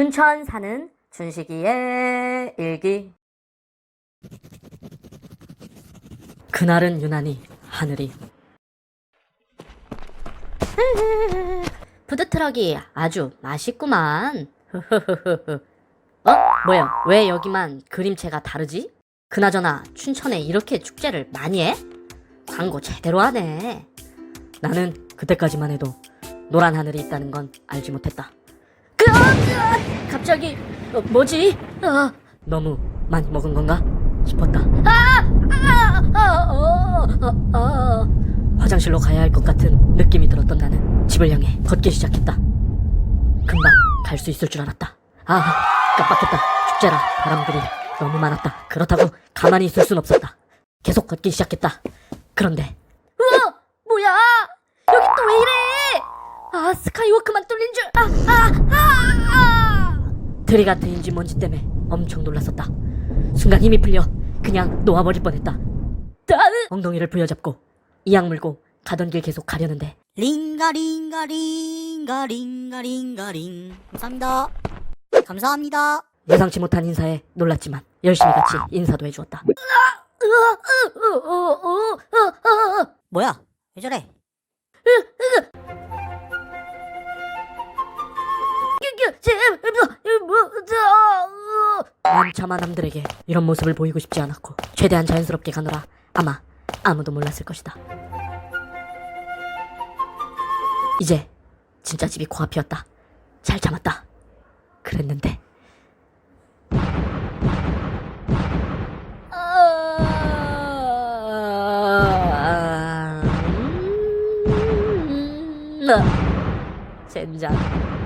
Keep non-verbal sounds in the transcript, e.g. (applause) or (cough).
춘천 사는 춘식이의 일기. 그날은 유난히 하늘이 (laughs) 푸드트럭이 아주 맛있구만. (laughs) 어? 뭐야? 왜 여기만 그림체가 다르지? 그나저나 춘천에 이렇게 축제를 많이 해? 광고 제대로 하네. 나는 그때까지만 해도 노란 하늘이 있다는 건 알지 못했다. 그, 아, 갑자기 어, 뭐지? 아, 너무 많이 먹은 건가 싶었다. 아, 아, 아, 어, 어, 어. 화장실로 가야 할 것 같은 느낌이 들었던 나는 집을 향해 걷기 시작했다. 금방 갈 수 있을 줄 알았다. 아, 깜빡했다. 축제라 바람들이 너무 많았다. 그렇다고 가만히 있을 순 없었다. 계속 걷기 시작했다. 그런데 우와, 뭐야? 여기 또 왜 이래? 아, 스카이워크만 뚫린 줄. 아, 아, 아, 아. 드리가트인지 뭔지 때문에 엄청 놀랐었다. 순간 힘이 풀려 그냥 놓아버릴 뻔했다. 나는 엉덩이를 부여잡고 이악 물고 가던 길 계속 가려는데 링가링가링가링가링가링 감사합니다 감사합니다 예상치 못한 인사에 놀랐지만 열심히 같이 인사도 해주었다. 뭐야 왜 저래 남 차마 남들에게 이런 모습을 보이고 싶지 않았고 최대한 자연스럽게 가느라 아마 아무도 몰랐을 것이다. 이제 진짜 집이 코앞이었다. 잘 참았다. 그랬는데 아, 음, 아, 젠장.